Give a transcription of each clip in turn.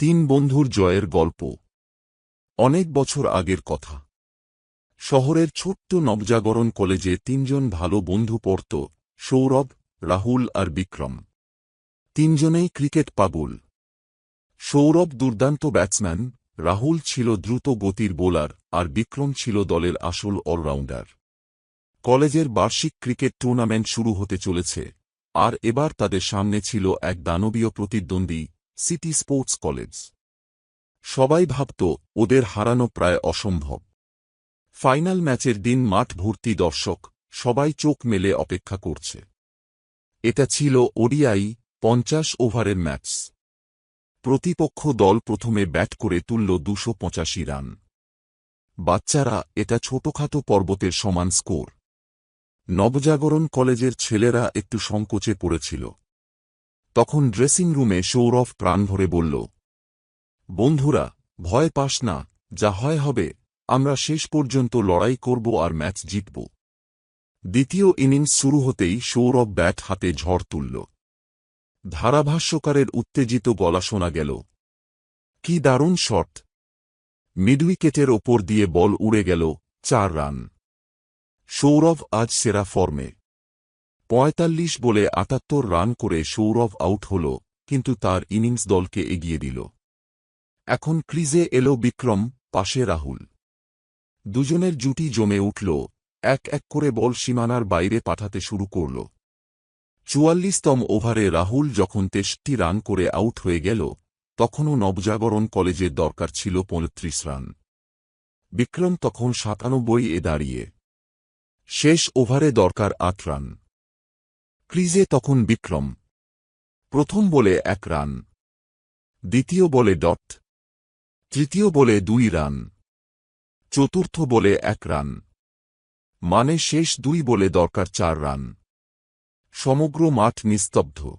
তিন বন্ধুর জয়ের গল্প। অনেক বছর আগের কথা। শহরের ছোট্ট নবজাগরণ কলেজে তিনজন ভালো বন্ধু পড়ত, সৌরভ, রাহুল আর বিক্রম। তিনজনেই ক্রিকেট পাগল। সৌরভ দুর্দান্ত ব্যাটসম্যান, রাহুল ছিল দ্রুত গতির বোলার আর বিক্রম ছিল দলের আসল অলরাউন্ডার। কলেজের বার্ষিক ক্রিকেট টুর্নামেন্ট শুরু হতে চলেছে, আর এবার তাদের সামনে ছিল এক দানবীয় প্রতিদ্বন্দ্বী সিটি স্পোর্টস কলেজ। সবাই ভাবত ওদের হারানো প্রায় অসম্ভব। ফাইনাল ম্যাচের দিন মাঠ ভর্তি দর্শক, সবাই চোখ মেলে অপেক্ষা করছে। এটা ছিল ওডিআই পঞ্চাশ ওভারের ম্যাচ। প্রতিপক্ষ দল প্রথমে ব্যাট করে তুলল দুশো পঁচাশি রান। বাচ্চারা এটা ছোটখাটো পর্বতের সমান স্কোর। নবজাগরণ কলেজের ছেলেরা একটু সংকোচে পড়েছিল। তখন ড্রেসিং রুমে সৌরভ প্রাণ ভরে বলল, বন্ধুরা, ভয় পাস না, যা হয় হবে, আমরা শেষ পর্যন্ত লড়াই করব আর ম্যাচ জিতব। দ্বিতীয় ইনিংস শুরু হতেই সৌরভ ব্যাট হাতে ঝড় তুলল। ধারাভাষ্যকারের উত্তেজিত গলা শোনা গেল, কি দারুণ শট! মিডউইকেটের ওপর দিয়ে বল উড়ে গেল চার রান। সৌরভ আজ সেরা ফর্মে। পঁয়তাল্লিশ বলে আটাত্তর রান করে সৌরভ আউট হল, কিন্তু তার ইনিংস দলকে এগিয়ে দিল। এখন ক্রিজে এলো বিক্রম, পাশে রাহুল। দুজনের জুটি জমে উঠল, এক এক করে বল সীমানার বাইরে পাঠাতে শুরু করল। চুয়াল্লিশতম ওভারে রাহুল যখন তেষট্টি রান করে আউট হয়ে গেল, তখনও নবজাগরণ কলেজের দরকার ছিল পঁয়ত্রিশ রান। বিক্রম তখন সাতানব্বই এ দাঁড়িয়ে। শেষ ওভারে দরকার আট রান। ক্রিজে তখন বিক্রম। প্রথম বলে এক রান। দ্বিতীয় বলে ডট। তৃতীয় বলে দুই রান। চতুর্থ বলে এক রান। মানে শেষ দুই বলে দরকার চার রান। সমগ্র মাঠ নিস্তব্ধ।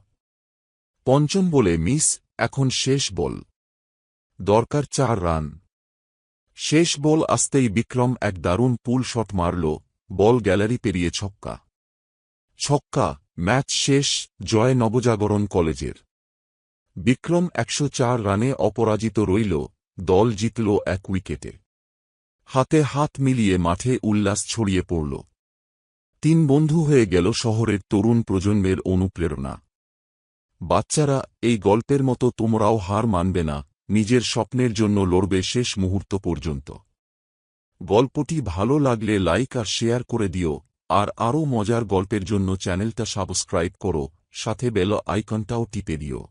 পঞ্চম বলে মিস, এখন শেষ বল। দরকার চার রান। শেষ বল আসতেই বিক্রম এক দারুণ পুল শট মারল, বল গ্যালারি পেরিয়ে ছক্কা। ছক্কা ম্যাচ শেষ, জয় নবজাগরণ কলেজের। বিক্রম একশো চার রানে অপরাজিত রইল, দল জিতল এক উইকেটে। হাতে হাত মিলিয়ে মাঠে উল্লাস ছড়িয়ে পড়ল। তিন বন্ধু হয়ে গেল শহরের তরুণ প্রজন্মের অনুপ্রেরণা। বাচ্চারা, এই গল্পের মতো তোমরাও হার মানবে না, নিজের স্বপ্নের জন্য লড়বে শেষ মুহূর্ত পর্যন্ত। গল্পটি ভালো লাগলে লাইক আর শেয়ার করে দিও। আর আরও মজার গল্পের জন্য চ্যানেলটা সাবস্ক্রাইব করো সাথে বেল আইকনটাও টিপে দিও।